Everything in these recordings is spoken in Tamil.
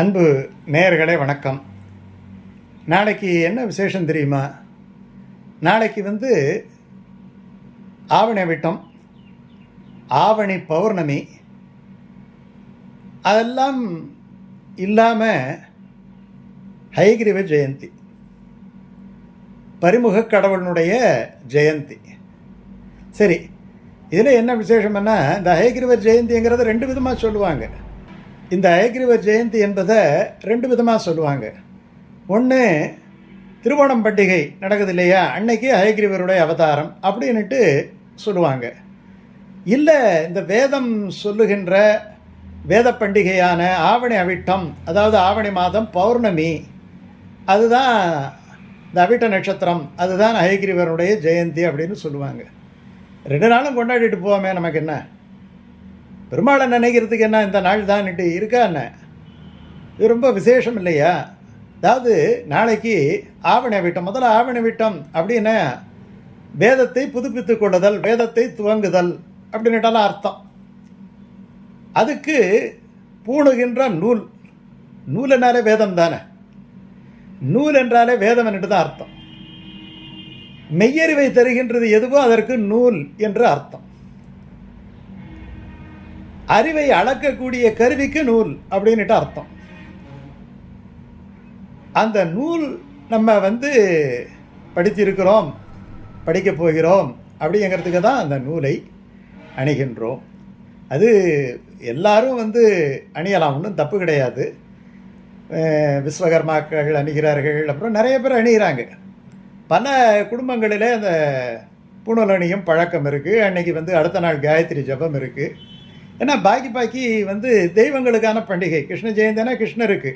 அன்பு நேயர்களே வணக்கம். நாளைக்கு என்ன விசேஷம் தெரியுமா? நாளைக்கு வந்து ஆவணி விட்டம் ஆவணி பௌர்ணமி அதெல்லாம் இல்லாமல் ஹைகிரிவ ஜெயந்தி பரிமுக கடவுளனுடைய ஜெயந்தி. சரி இதில் என்ன விசேஷம்னா இந்த ஹயகிரிவர் ஜெயந்திங்கிறத ரெண்டு விதமாக சொல்லுவாங்க. இந்த ஹயகிரிவர் ஜெயந்தி என்பதை ரெண்டு விதமாக சொல்லுவாங்க. ஒன்று திருவோணம் பண்டிகை நடக்குது இல்லையா அன்னைக்கு ஹயகிரிவருடைய அவதாரம் அப்படின்னுட்டு சொல்லுவாங்க. இல்லை இந்த வேதம் சொல்லுகின்ற வேத பண்டிகையான ஆவணி அவிட்டம் அதாவது ஆவணி மாதம் பௌர்ணமி அதுதான் இந்த அவிட்ட நட்சத்திரம் அதுதான் ஹயகிரிவருடைய ஜெயந்தி அப்படின்னு சொல்லுவாங்க. ரெண்டு நாளும் கொண்டாடிட்டு போவோமே நமக்கு என்ன? பெருமாளை நினைக்கிறதுக்கு என்ன இந்த நாள் தான்ட்டு இருக்கா என்ன? இது ரொம்ப விசேஷம் இல்லையா? அதாவது நாளைக்கு ஆவணி விட்டம் முதல்ல ஆவணி விட்டம் அப்படின்னா வேதத்தை புதுப்பித்துக் கொள்ளுதல் வேதத்தை துவங்குதல் அப்படின்னுட்டாலும் அர்த்தம். அதுக்கு பூணுகின்ற நூல் நூல் என்றாலே வேதம் தானே? நூல் என்றாலே வேதம் என்று தான் அர்த்தம். மெய்யறிவை தருகின்றது எதுவோ அதற்கு நூல் என்று அர்த்தம். அறிவை அளக்கக்கூடிய கருவிக்கு நூல் அப்படின்னுட்டு அர்த்தம். அந்த நூல் நம்ம வந்து படித்திருக்கிறோம் படிக்கப் போகிறோம் அப்படிங்கிறதுக்கு தான் அந்த நூலை அணிகின்றோம். அது எல்லாரும் வந்து அணியலாம் ஒன்றும் தப்பு கிடையாது. விஸ்வகர்மாக்கள் அணிகிறார்கள் அப்புறம் நிறைய பேர் அணிகிறாங்க பல குடும்பங்களிலே அந்த பூணூல் அணியும் பழக்கம் இருக்குது அன்றைக்கி வந்து அடுத்த நாள் காயத்ரி ஜபம் இருக்குது ஏன்னா பாக்கி பாக்கி வந்து தெய்வங்களுக்கான பண்டிகை. கிருஷ்ண ஜெயந்தினா கிருஷ்ணருக்கு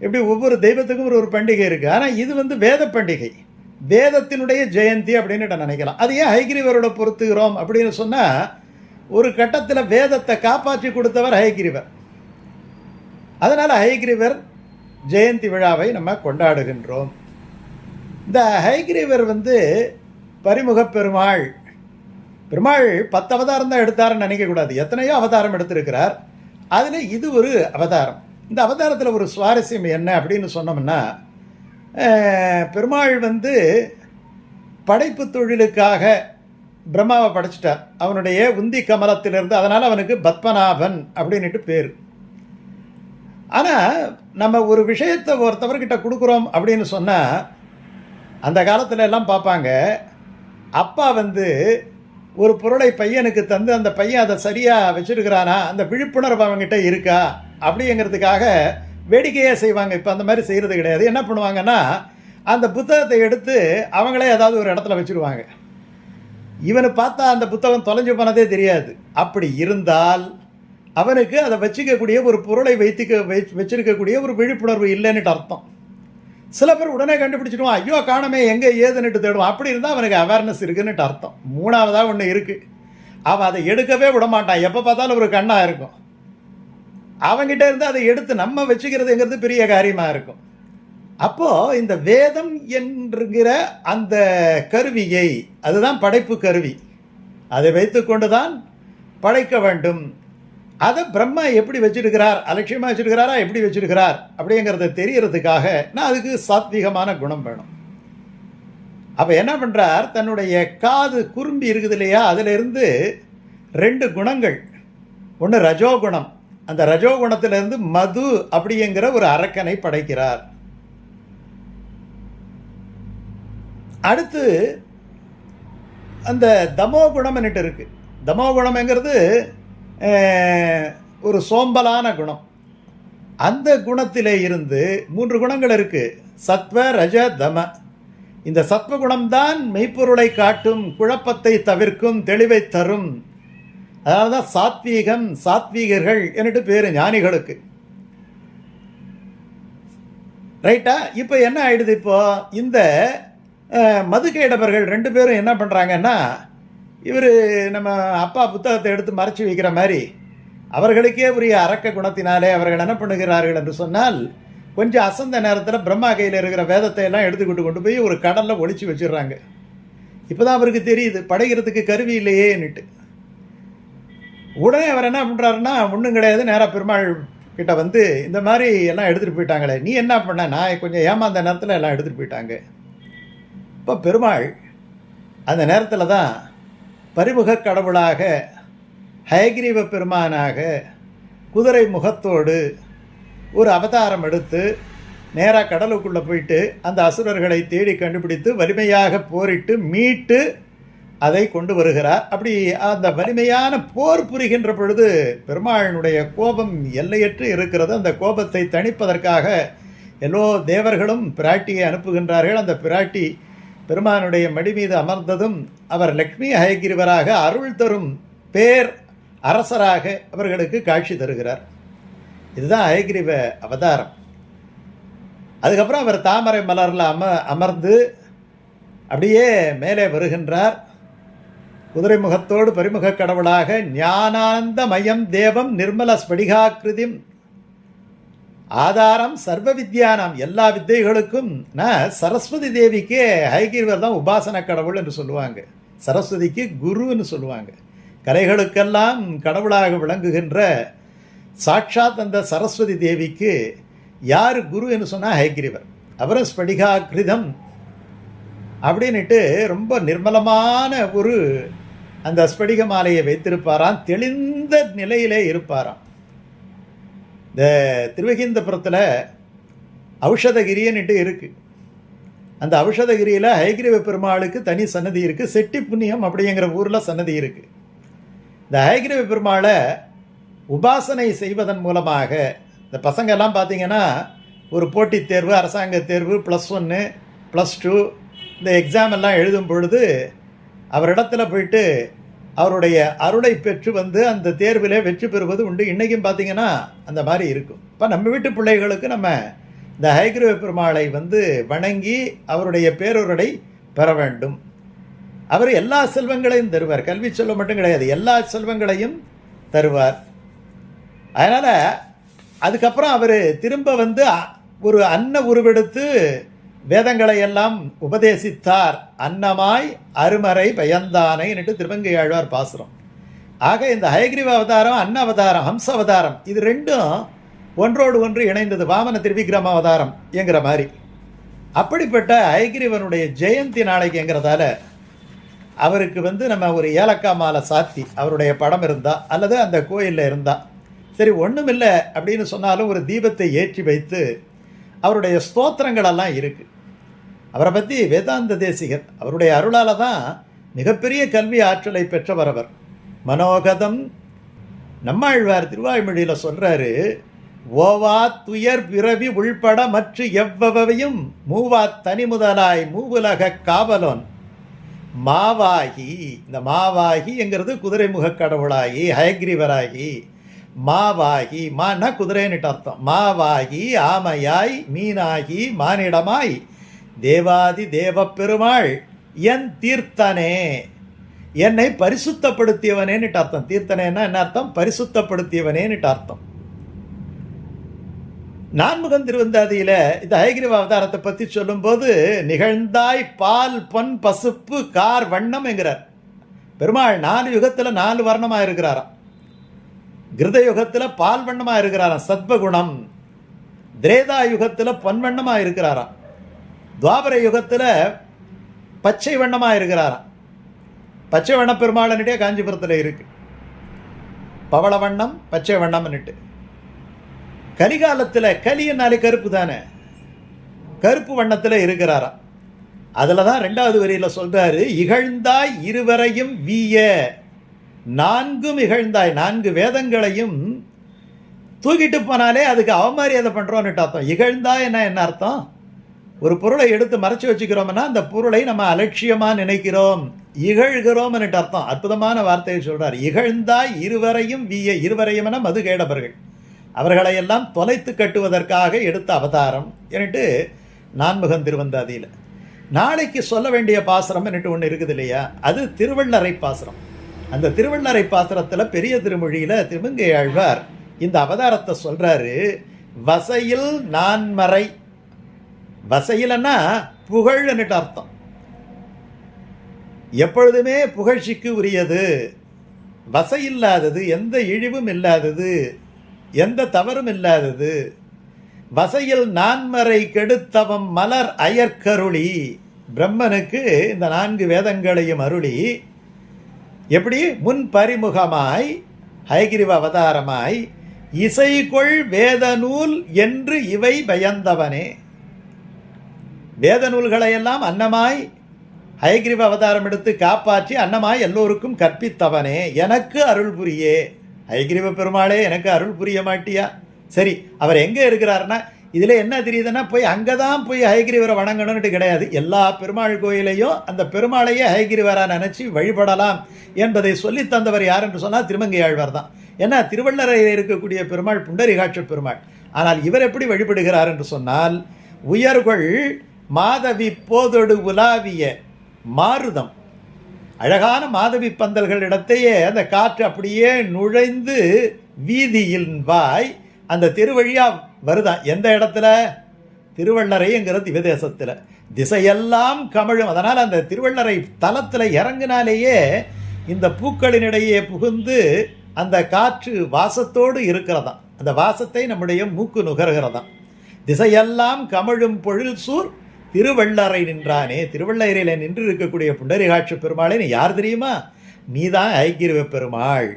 எப்படி ஒவ்வொரு தெய்வத்துக்கும் ஒரு ஒரு பண்டிகை இருக்குது ஆனால் இது வந்து வேத பண்டிகை. வேதத்தினுடைய ஜெயந்தி அப்படின்னு நான் நினைக்கலாம். அது ஏன் ஹைகிரிவரோட பொறுத்துகிறோம் அப்படின்னு சொன்னால் ஒரு கட்டத்தில் வேதத்தை காப்பாற்றி கொடுத்தவர் ஹைகிரிவர். அதனால் ஹைகிரிவர் ஜெயந்தி விழாவை நம்ம கொண்டாடுகின்றோம். இந்த ஹைகிரிவர் வந்து பரிமுகப் பெருமாள் பெருமாள் பத்து அவதாரம் தான் எடுத்தாருன்னு நினைக்கக்கூடாது எத்தனையோ அவதாரம் எடுத்திருக்கிறார். அதில் இது ஒரு அவதாரம். இந்த அவதாரத்தில் ஒரு சுவாரஸ்யம் என்ன அப்படின்னு சொன்னோம்னா பெருமாள் வந்து படைப்பு தொழிலுக்காக பிரம்மாவை படைச்சிட்டார். அவனுடைய உந்தி கமலத்திலிருந்து அதனால் அவனுக்கு பத்மநாபன் அப்படின்ட்டு பேர். ஆனால் நம்ம ஒரு விஷயத்தை ஒருத்தவர்கிட்ட கொடுக்குறோம் அப்படின்னு சொன்னால் அந்த காலத்துல எல்லாம் பார்ப்பாங்க. அப்பா வந்து ஒரு பொருளை பையனுக்கு தந்து அந்த பையன் அதை சரியாக வச்சுருக்கிறானா? அந்த விழிப்புணர்வு அவங்ககிட்ட இருக்கா? அப்படிங்கிறதுக்காக வேடிக்கையே செய்வாங்க. இப்போ அந்த மாதிரி செய்கிறது கிடையாது. என்ன பண்ணுவாங்கன்னா அந்த புத்தகத்தை எடுத்து அவங்களே ஏதாவது ஒரு இடத்துல வச்சுருவாங்க. இவனை பார்த்தா அந்த புத்தகம் தொலைஞ்சு போனதே தெரியாது. அப்படி இருந்தால் அவனுக்கு அதை வச்சுக்கக்கூடிய ஒரு பொருளை வைத்துக்க வச்சிருக்கக்கூடிய ஒரு விழிப்புணர்வு இல்லைன்னுட்டு அர்த்தம். சில பேர் உடனே கண்டுபிடிச்சிடுவான் ஐயோ காணமே எங்கே ஏதுன்னுட்டு தேடுவான். அப்படி இருந்தால் அவனுக்கு அவேர்னஸ் இருக்குன்னுட்டு அர்த்தம். மூணாவதாக ஒன்று இருக்குது அவன் அதை எடுக்கவே விட மாட்டான். எப்போ பார்த்தாலும் ஒரு கண்ணாக இருக்கும். அவன்கிட்ட இருந்து அதை எடுத்து நம்ம வச்சுக்கிறதுங்கிறது பெரிய காரியமாக இருக்கும். அப்போது இந்த வேதம் என்கிற அந்த கருவியை அதுதான் படைப்பு கருவி. அதை வைத்துக்கொண்டு தான் படைக்க வேண்டும். அதை பிரம்மா எப்படி வச்சிருக்கிறார்? அலட்சியமாக வச்சிருக்கிறாரா? எப்படி வச்சிருக்கிறார்? அப்படிங்கிறத தெரியறதுக்காக நான் அதுக்கு சாத்வீகமான குணம் வேணும். அப்போ என்ன பண்ணுறார் தன்னுடைய காது குறும்பி இருக்குது இல்லையா? அதிலிருந்து ரெண்டு குணங்கள். ஒன்று ரஜோகுணம். அந்த ரஜோகுணத்திலிருந்து மது அப்படிங்கிற ஒரு அரக்கனை படைக்கிறார். அடுத்து அந்த தமோ குணம்னுட்டு இருக்குது தமோ குணம்ங்கிறது ஒரு சோம்பலான குணம். அந்த குணத்திலே இருந்து மூன்று குணங்கள் இருக்குது சத்வ ரஜ தம. இந்த சத்வ குணம்தான் மெய்ப்பொருளை காட்டும் குழப்பத்தை தவிர்க்கும் தெளிவை தரும். அதனால தான் சாத்வீகம் சாத்வீகர்கள் என்னட்டு பேர் ஞானிகளுக்கு. ரைட்டா? இப்போ என்ன ஆயிடுது இப்போ? இந்த அஹ், ரெண்டு பேரும் என்ன பண்ணுறாங்கன்னா இவர் நம்ம அப்பா புத்தகத்தை எடுத்து மறைச்சி வைக்கிற மாதிரி அவர்களுக்கே உரிய அரக்க குணத்தினாலே அவர்கள் என்ன பண்ணுகிறார்கள் என்று சொன்னால் கொஞ்சம் அசந்த நேரத்தில் பிரம்மா கையில் இருக்கிற வேதத்தை எல்லாம் எடுத்துக்கிட்டு கொண்டு போய் ஒரு கடலில் ஒழிச்சு வச்சிடுறாங்க. இப்போ தான் அவருக்கு தெரியுது படைக்கிறதுக்கு கருவி இல்லையேன்னுட்டு. உடனே அவர் என்ன பண்ணுறாருன்னா ஒன்றும் கிடையாது நேராக பெருமாள் கிட்ட வந்து இந்த மாதிரி எல்லாம் எடுத்துகிட்டு போயிட்டாங்களே நீ என்ன பண்ண? நான் கொஞ்சம் ஏமாந்த நேரத்தில் எல்லாம் எடுத்துகிட்டு போயிட்டாங்க. இப்போ பெருமாள் அந்த நேரத்தில் தான் பரிமுகக் கடவுளாக ஹயகிரீவ பெருமானாக குதிரை முகத்தோடு ஒரு அவதாரம் எடுத்து நேராக கடலுக்குள்ளே போயிட்டு அந்த அசுரர்களை தேடி கண்டுபிடித்து வலிமையாக போரிட்டு மீட்டு அதை கொண்டு வருகிறார். அப்படி அந்த வலிமையான போர் புரிகின்ற பொழுது பெருமாளினுடைய கோபம் எல்லையற்று இருக்கிறது. அந்த கோபத்தை தணிப்பதற்காக எல்லோ தேவர்களும் பிராட்டியை அனுப்புகின்றார்கள். அந்த பிராட்டி பெருமானுடைய மடி மீது அமர்ந்ததும் அவர் லக்ஷ்மி ஹயகிரிவராக அருள் தரும் பேர் அரசராக அவர்களுக்கு காட்சி தருகிறார். இதுதான் ஹயகிரிவ அவதாரம். அதுக்கப்புறம் அவர் தாமரை மலரில் அம அமர்ந்து அப்படியே மேலே வருகின்றார். குதிரை முகத்தோடு பரிமுக கடவுளாக ஞானானந்த மயம் தேவம் நிர்மல ஸ்படிகாக்கிருதிம் ஆதாரம் சர்வ வித்யானம் எல்லா வித்தைகளுக்கும் நான் சரஸ்வதி தேவிக்கு ஹைகிரிவர் தான் உபாசன கடவுள் என்று சொல்லுவாங்க. சரஸ்வதிக்கு குருன்னு சொல்லுவாங்க. கலைகளுக்கெல்லாம் கடவுளாக விளங்குகின்ற சாட்சாத் அந்த சரஸ்வதி தேவிக்கு யார் குரு என்று சொன்னால் ஹைகிரிவர் அவரும் ஸ்படிகாக்கிருதம் அப்படின்னுட்டு ரொம்ப நிர்மலமான ஒரு அந்த ஸ்படிக மாலையை வைத்திருப்பாராம் தெளிந்த நிலையிலே இருப்பாராம். இந்த திருவகிந்தபுரத்தில் ஔஷதகிரின்னுட்டு இருக்குது அந்த ஔஷதகிரியில் ஹைகிரிவ பெருமாளுக்கு தனி சன்னதி இருக்குது செட்டி புண்ணியம் அப்படிங்கிற ஊரில் சன்னதி இருக்குது இந்த ஹைகிரிவ பெருமாளை உபாசனை செய்வதன் மூலமாக இந்த பசங்கள்லாம் பார்த்தீங்கன்னா ஒரு போட்டித் தேர்வு அரசாங்க தேர்வு ப்ளஸ் ஒன்று ப்ளஸ் டூ இந்த எக்ஸாம் எல்லாம் எழுதும் பொழுது அவரிடத்துல போயிட்டு அவருடைய அருளை பெற்று வந்து அந்த தேர்வில் வெற்றி பெறுவது உண்டு. இன்றைக்கும் பார்த்தீங்கன்னா அந்த மாதிரி இருக்கும். இப்போ நம்ம வீட்டு பிள்ளைகளுக்கு நம்ம இந்த ஹைகிரவ பெருமாளை வந்து வணங்கி அவருடைய பேரொருளை பெற வேண்டும். அவர் எல்லா செல்வங்களையும் தருவார். கல்வி செல்வம் மட்டும் கிடையாது. எல்லா செல்வங்களையும் தருவார். அதனால் அதுக்கப்புறம் அவர் திரும்ப வந்து அ- ஒரு அன்ன உருவெடுத்து வேதங்களை எல்லாம் உபதேசித்தார். அன்னமாய் அருமறை பயந்தானைன்னுட்டு திருவங்கை ஆழ்வார் பாசுரம். ஆக இந்த ஹயக்ரீவ அவதாரம் அன்ன அவதாரம் ஹம்ச அவதாரம் இது ரெண்டும் ஒன்றோடு ஒன்று இணைந்தது. வாமன திருவிக்ரம அவதாரம் என்கிற மாதிரி. அப்படிப்பட்ட ஹயக்ரீவனுடைய ஜெயந்தி நாளைக்குங்கிறதால அவருக்கு வந்து நம்ம ஒரு ஏலக்காய் மாலை சாத்தி அவருடைய படம் இருந்தால் அல்லது அந்த கோயிலில் இருந்தால் சரி ஒன்றுமில்லை அப்படின்னு சொன்னாலும் ஒரு தீபத்தை ஏற்றி வைத்து அவருடைய ஸ்தோத்திரங்களெல்லாம் இருக்குது அவரை பற்றி வேதாந்த தேசிகர் அவருடைய அருளால் தான் மிகப்பெரிய கல்வி ஆற்றலை பெற்றவர் அவர். மனோகதம் நம்மாழ்வார் திருவாய்மொழியில் சொல்கிறாரு ஓவா துயர் பிறவி உள்பட மற்ற எவ்வவையும் மூவா தனி முதலாய் மூவுலக காவலோன். மாவாகி இந்த மாவாகி எங்கிறது குதிரை குதிரைமுக கடவுளாகி ஹயக்ரீவராகி. மாவாகி மானா குதிரைன்னுட்டு அர்த்தம். மாவாகி ஆமையாய் மீனாகி மானிடமாய் தேவாதி தேவப்பெருமாள் என் தீர்த்தனே. என்னை பரிசுத்தப்படுத்தியவனேன்னுட்டு அர்த்தம். தீர்த்தனேன்னா என்ன அர்த்தம்? பரிசுத்தப்படுத்தியவனேன்னுட்டு அர்த்தம். நான்முகன் திருவந்தாதியில் இந்த ஹயகிரிவ அவதாரத்தை பற்றி சொல்லும்போது நிகழ்ந்தாய் பால் பொன் பசுப்பு கார் வண்ணம் என்கிறார். பெருமாள் நாலு யுகத்தில் நாலு வர்ணமாக இருக்கிறாராம். கிருத யுகத்தில் பால் வண்ணமாக இருக்கிறாராம். சத்வகுணம். திரேதா யுகத்தில் பொன் வண்ணமாக இருக்கிறாராம். துவாபர யுகத்தில் பச்சை வண்ணமாக இருக்கிறாராம். பச்சை வண்ண பெருமாளன்னுட்டே காஞ்சிபுரத்தில் இருக்கு. பவள வண்ணம் பச்சை வண்ணம்னுட்டு. கலிகாலத்தில் கலியனாலே கருப்பு தானே? கருப்பு வண்ணத்தில் இருக்கிறாராம். அதில் தான் ரெண்டாவது வரியில் சொல்கிறாரு இகழ்ந்தாய் இருவரையும் வீய. நான்கும் இகழ்ந்தாய் நான்கு வேதங்களையும் தூக்கிட்டு போனாலே அதுக்கு அவமரியாதை பண்ணுறோன்னுட்டு அர்த்தம். இகழ்ந்தாய் என்ன என்ன அர்த்தம்? ஒரு பொருளை எடுத்து மறைச்சி வச்சுக்கிறோம்னா அந்த பொருளை நம்ம அலட்சியமாக நினைக்கிறோம். இகழ்கிறோம்னுட்டு அர்த்தம். அற்புதமான வார்த்தையை சொல்கிறார் இகழ்ந்தாய் இருவரையும் வீய இருவரையும் என மது கேடவர்கள் அவர்களையெல்லாம் தொலைத்து கட்டுவதற்காக எடுத்த அவதாரம். என்னட்டு நான்முகன் திருவந்தாதியில். நாளைக்கு சொல்ல வேண்டிய பாசுரம் என்னட்டு ஒன்று இருக்குது இல்லையா? அது திருவள்ளரை பாசுரம். அந்த திருவள்ளரை பாசுரத்தில் பெரிய திருமொழியில் திருமங்கை ஆழ்வார் இந்த அவதாரத்தை சொல்கிறாரு வசையில் நான்மறை வசையிலன்னா புகழ்ன்னுட்டு அர்த்தம். எப்பொழுதுமே புகழ்ச்சிக்கு உரியது. வசை இல்லாதது எந்த இழிவும் இல்லாதது எந்த தவறும் இல்லாதது. வசையில் நான்மறை கெடுத்தவம் மலர் அயற்கருளி. பிரம்மனுக்கு இந்த நான்கு வேதங்களையும் அருளி எப்படி? முன் பரிமுகமாய் ஹயகிரிவ அவதாரமாய் இசைகொள் வேதநூல் என்று இவை பயந்தவனே. வேத நூல்களையெல்லாம் அன்னமாய் ஹயகிரிவ அவதாரம் எடுத்து காப்பாற்றி அன்னமாய் எல்லோருக்கும் கற்பித்தவனே எனக்கு அருள் புரியே. ஹயகிரிவ பெருமாளே எனக்கு அருள் புரிய மாட்டியா? சரி அவர் எங்கே இருக்கிறாருன்னா இதில் என்ன தெரியுதுன்னா போய் அங்கே தான் போய் ஹயகிரிவரை வணங்கணும்னு கிடையாது. எல்லா பெருமாள் கோயிலையும் அந்த பெருமாளையே ஹயகிரிவராக நினச்சி வழிபடலாம் என்பதை சொல்லி தந்தவர் யார் என்று சொன்னால் திருமங்கை ஆழ்வார் தான். ஏன்னா திருவள்ளரையில் இருக்கக்கூடிய பெருமாள் புண்டரிகாட்ச பெருமாள். ஆனால் இவர் எப்படி வழிபடுகிறார் என்று சொன்னால் உயர்கொள் மாதவி போதொடு உலாவிய மாருதம். அழகான மாதவி பந்தல்கள் இடத்தையே அந்த காற்று அப்படியே நுழைந்து வீதியின் வாய் அந்த திருவழியாக வருதான் எந்த இடத்துல? திருவள்ளரைங்கிறது திவதேசத்தில். திசையெல்லாம் கமழும். அதனால் அந்த திருவள்ளரை தலத்தில் இறங்கினாலேயே இந்த பூக்களினிடையே புகுந்து அந்த காற்று வாசத்தோடு இருக்கிறதாம். அந்த வாசத்தை நம்முடைய மூக்கு நுகர்கிறதாம். திசையெல்லாம் கமழும் பொழில் சூர் திருவள்ளறை நின்றானே திருவள்ளரையில் நின்று இருக்கக்கூடிய புண்டரிகாட்சி பெருமாளே நீ யார் தெரியுமா? நீதான் ஐக்கிருவ பெருமாள்.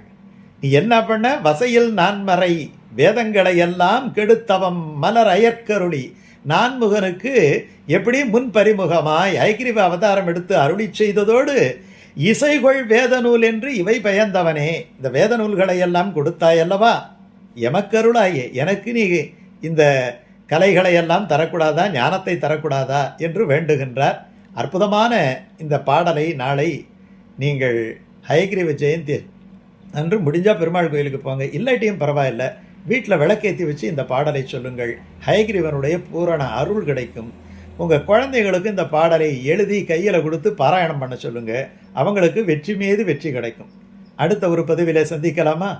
நீ என்ன பண்ண? வசையில் நான்மறை வேதங்களை எல்லாம் கெடுத்தவம் மலர் அயற்கருளி. நான்முகனுக்கு எப்படி முன் பரிமுகமாய் ஐக்கிரிவ அவதாரம் எடுத்து அருளி செய்ததோடு இசைகொள் வேத நூல் என்று இவை பயந்தவனே இந்த வேத நூல்களை எல்லாம் கொடுத்தாயல்லவா எமக்கருளாயே எனக்கு நீ இந்த கலைகளை எல்லாம் தரக்கூடாதா? ஞானத்தை தரக்கூடாதா? என்று வேண்டுகின்றார். அற்புதமான இந்த பாடலை நாளை நீங்கள் ஹயக்ரீவ ஜெயந்தி அன்று முடிஞ்சால் பெருமாள் கோயிலுக்கு போங்க. இல்லாட்டியும் பரவாயில்ல. வீட்டில் விளக்கேற்றி வச்சு இந்த பாடலை சொல்லுங்கள். ஹயக்ரீவனுடைய பூரண அருள் கிடைக்கும். உங்கள் குழந்தைகளுக்கு இந்த பாடலை எழுதி கையில் கொடுத்து பாராயணம் பண்ண சொல்லுங்கள் அவங்களுக்கு வெற்றி மீது வெற்றி கிடைக்கும். அடுத்த ஒரு பதிவிலே சந்திக்கலாமா?